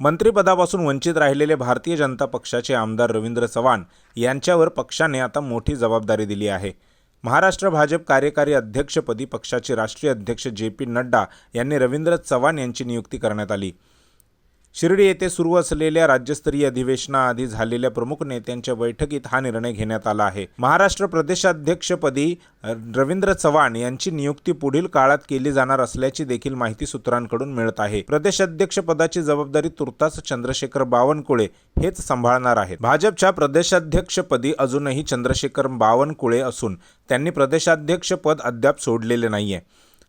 मंत्रिपदापासून वंचित राहिलेले भारतीय जनता पक्षाचे आमदार रवींद्र चव्हाण यांच्यावर पक्षाने आता मोठी जबाबदारी दिली आहे. महाराष्ट्र भाजप कार्यकारी अध्यक्षपदी पक्षाचे राष्ट्रीय अध्यक्ष जे पी नड्डा यांनी रवींद्र चव्हाण यांची नियुक्ती करण्यात आली. शिर्डी येथे सुरू असलेल्या राज्यस्तरीय अधिवेशनाआधी झालेल्या प्रमुख नेत्यांच्या बैठकीत हा निर्णय घेण्यात आला आहे. महाराष्ट्र प्रदेशाध्यक्षपदी रवींद्र चव्हाण यांची नियुक्ती पुढील काळात केली जाणार असल्याची देखील माहिती सूत्रांकडून मिळत आहे. प्रदेशाध्यक्षपदाची जबाबदारी तुर्तास चंद्रशेखर बावनकुळे हेच सांभाळणार आहेत. भाजपच्या प्रदेशाध्यक्षपदी अजूनही चंद्रशेखर बावनकुळे असून त्यांनी प्रदेशाध्यक्षपद अद्याप सोडलेले नाहीये.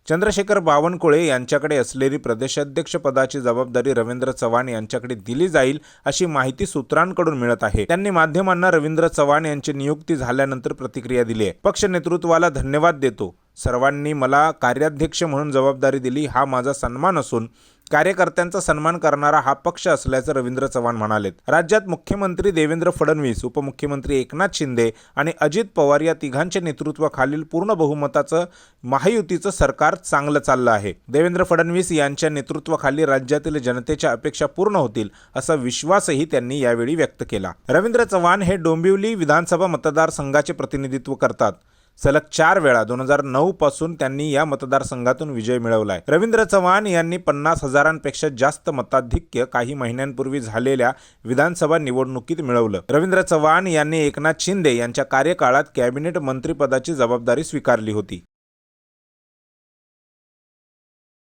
चंद्रशेखर बावनकुळे यांच्याकडे असलेली प्रदेशाध्यक्षपदाची जबाबदारी रवींद्र चव्हाण यांच्याकडे दिली जाईल अशी माहिती सूत्रांकडून मिळत आहे. त्यांनी माध्यमांना रवींद्र चव्हाण यांची नियुक्ती झाल्यानंतर प्रतिक्रिया दिली आहे. पक्ष नेतृत्वाला धन्यवाद देतो. सर्वांनी मला कार्याध्यक्ष म्हणून जबाबदारी दिली. हा माझा सन्मान असून कार्यकर्त्यांचा सन्मान करणारा हा पक्ष असल्याचं रवींद्र चव्हाण म्हणालेत. राज्यात मुख्यमंत्री देवेंद्र फडणवीस उपमुख्यमंत्री एकनाथ शिंदे आणि अजित पवार या तिघांच्या नेतृत्वाखालील पूर्ण बहुमताचं महायुतीचं सरकार चांगलं चाललं आहे. देवेंद्र फडणवीस यांच्या नेतृत्वाखाली राज्यातील जनतेच्या अपेक्षा पूर्ण होतील असा विश्वासही त्यांनी यावेळी व्यक्त केला. रवींद्र चव्हाण हे डोंबिवली विधानसभा मतदारसंघाचे प्रतिनिधित्व करतात. सलग चार वेळा दोन हजार नऊ पासून त्यांनी या मतदारसंघातून विजय मिळवलाय. रवींद्र चव्हाण यांनी पन्नास हजारांपेक्षा जास्त मताधिक्य काही महिन्यांपूर्वी झालेल्या विधानसभा निवडणुकीत मिळवलं. रवींद्र चव्हाण यांनी एकनाथ शिंदे यांच्या कार्यकाळात कॅबिनेट मंत्रिपदाची जबाबदारी स्वीकारली होती.